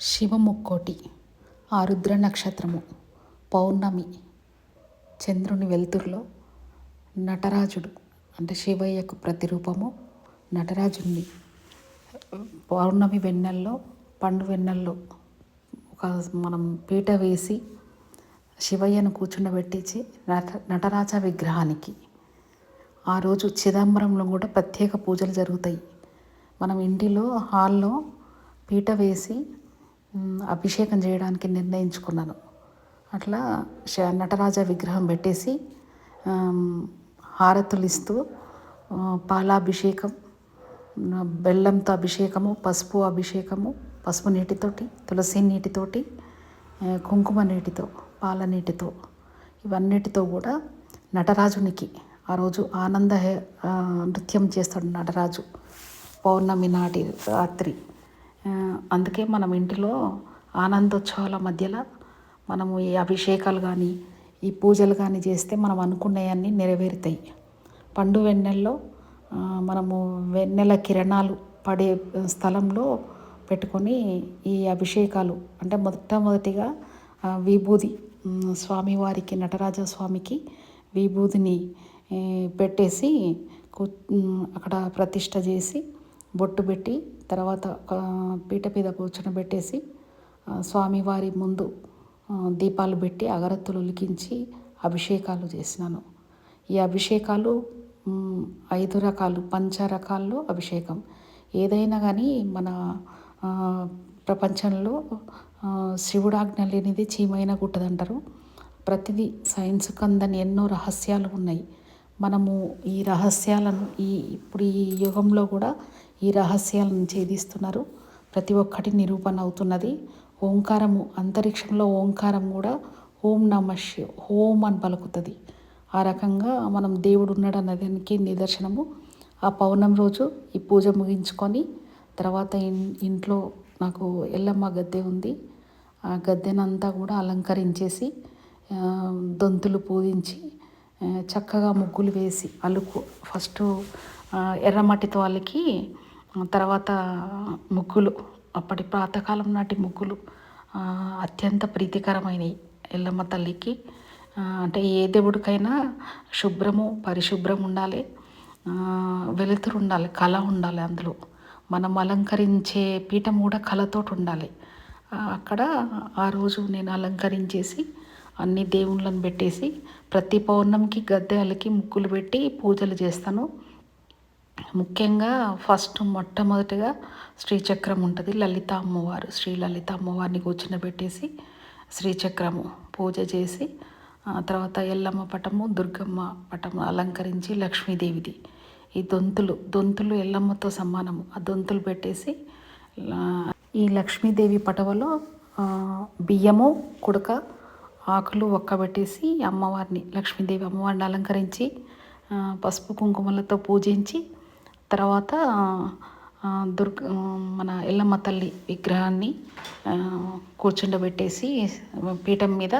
శివముక్కోటి ఆరుద్ర నక్షత్రము పౌర్ణమి చంద్రుని వెలుతురులో నటరాజుడు అంటే శివయ్యకు ప్రతిరూపము నటరాజుని పౌర్ణమి వెన్నెల్లో పండు వెన్నెల్లో ఒక మనం పీట వేసి శివయ్యను కూర్చుండబెట్టించి నట నటరాజ విగ్రహానికి. ఆ రోజు చిదంబరంలో కూడా ప్రత్యేక పూజలు జరుగుతాయి. మనం ఇంటిలో హాల్లో పీట వేసి అభిషేకం చేయడానికి నిర్ణయించుకున్నాను. అట్లా శ- నటరాజ విగ్రహం పెట్టేసి హారతులు ఇస్తూ పాలాభిషేకం బెల్లంతో అభిషేకము పసుపు అభిషేకము పసుపు నీటితోటి తులసి నీటితోటి కుంకుమ నీటితో పాల నీటితో ఇవన్నిటితో కూడా నటరాజునికి ఆ రోజు ఆనంద నృత్యం చేస్తాడు నటరాజు. పౌర్ణమి నాటి రాత్రి. అందుకే మనం ఇంటిలో ఆనందోత్సవాల మధ్యలో మనము ఈ అభిషేకాలు కానీ ఈ పూజలు కానీ చేస్తే మనం అనుకున్నవన్నీ నెరవేరుతాయి. పండు వెన్నెల్లో మనము వెన్నెల కిరణాలు పడే స్థలంలో పెట్టుకొని ఈ అభిషేకాలు అంటే మొట్టమొదటిగా విభూది స్వామివారికి నటరాజ స్వామికి విభూదిని పెట్టేసి కు- అక్కడ ప్రతిష్ట చేసి బొట్టు పెట్టి తర్వాత పీట మీద కూర్చొనబెట్టేసి స్వామివారి ముందు దీపాలు పెట్టి అగరత్తులు ఉలికించి అభిషేకాలు చేసినాను. ఈ అభిషేకాలు ఐదు రకాలు పంచ రకాల్లో అభిషేకం. ఏదైనా కానీ మన ప్రపంచంలో ఆ, శివుడాజ్ఞ లేనిది చీమైన గుట్టదంటారు ప్రతిదీ సైన్స్ కందని ఎన్నో రహస్యాలు ఉన్నాయి. మనము ఈ రహస్యాలను ఈ ఇప్పుడు ఈ యుగంలో కూడా ఈ రహస్యాలను ఛేదిస్తున్నారు. ప్రతి ఒక్కటి నిరూపణ అవుతున్నది. ఓంకారము అంతరిక్షంలో ఓంకారం కూడా ఓం నమ శివ ఓం అని పలుకుతుంది. ఆ రకంగా మనం దేవుడు ఉన్నాడు అన్నదానికి నిదర్శనము. ఆ పౌర్ణమి రోజు ఈ పూజ ముగించుకొని తర్వాత ఇన్- ఇంట్లో నాకు ఎల్లమ్మ గద్దె ఉంది. ఆ గద్దెనంతా కూడా అలంకరించేసి దొంతులు పూజించి చక్కగా ముగ్గులు వేసి అలుకు ఫస్ట్ ఎర్రమట్టితో అలికి తర్వాత ముగ్గులు అప్పటి ప్రాతకాలం నాటి ముగ్గులు అత్యంత ప్రీతికరమైనవి ఎల్లమ్మ తల్లికి. అంటే ఏ దేవుడికైనా శుభ్రము పరిశుభ్రం ఉండాలి వెలుతురు ఉండాలి కళ ఉండాలి అందులో. మనం అలంకరించే పీఠం కూడా కళతోటి ఉండాలి. అక్కడ ఆ రోజు నేను అలంకరించేసి అన్ని దేవుళ్ళని పెట్టేసి ప్రతి పౌర్ణమికి గద్దె అలికి ముగ్గులు పెట్టి పూజలు చేస్తాను. ముఖ్యంగా ఫస్ట్ మొట్టమొదటిగా శ్రీచక్రం ఉంటుంది. లలిత అమ్మవారు శ్రీ లలిత అమ్మవారిని కూర్చునబెట్టేసి శ్రీచక్రము పూజ చేసి తర్వాత ఎల్లమ్మ పటము దుర్గమ్మ పటము అలంకరించి లక్ష్మీదేవిది. ఈ దొంతులు దొంతులు ఎల్లమ్మతో సమానము. ఆ దొంతులు పెట్టేసి ఈ లక్ష్మీదేవి పటవలో బియ్యము కుడక ఆకులు ఒక్కబెట్టేసి అమ్మవారిని లక్ష్మీదేవి అమ్మవారిని అలంకరించి పసుపు కుంకుమలతో పూజించి తర్వాత దుర్గ మన ఎల్లమ్మ తల్లి విగ్రహాన్ని కూర్చుండబెట్టేసి పీఠం మీద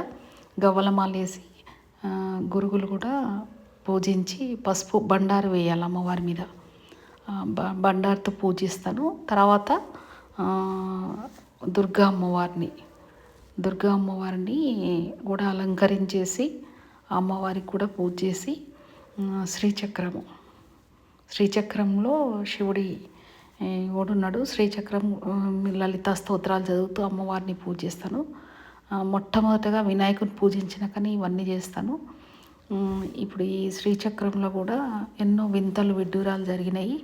గవ్వలమాలేసి గురుగులు కూడా పూజించి పసుపు బండారు వేయాలి అమ్మవారి మీద. బండారుతో పూజిస్తాను. తర్వాత దుర్గా అమ్మవారిని దుర్గా అమ్మవారిని కూడా అలంకరించేసి అమ్మవారికి కూడా పూజ చేసి శ్రీచక్రము. శ్రీచక్రంలో శివుడి ఓడున్నాడు. శ్రీచక్రం లలిత లలితా స్తోత్రాలు చదువుతూ అమ్మవారిని పూజిస్తాను. మొట్టమొదటగా వినాయకుని పూజించిన కానీ ఇవన్నీ చేస్తాను. ఇప్పుడు ఈ శ్రీచక్రంలో కూడా ఎన్నో వింతలు విడ్డూరాలు జరిగినాయి.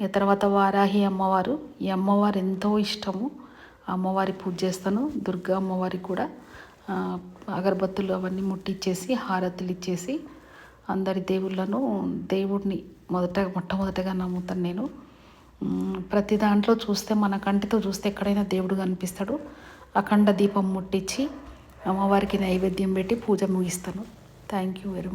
ఇక తర్వాత వారాహి అమ్మవారు. ఈ అమ్మవారు ఎంతో ఇష్టము. అమ్మవారి పూజ చేస్తాను. దుర్గా అమ్మవారికి కూడా. అగరబత్తులు అవన్నీ ముట్టించేసి హారతులు ఇచ్చేసి అందరి దేవుళ్ళను దేవుడిని మొదట మొట్టమొదటగా నమ్ముతాను నేను. ప్రతి దాంట్లో చూస్తే మన కంటితో చూస్తే ఎక్కడైనా దేవుడు కనిపిస్తాడు. అఖండ దీపం ముట్టించి అమ్మవారికి నైవేద్యం పెట్టి పూజ ముగిస్తాను. Thank you very much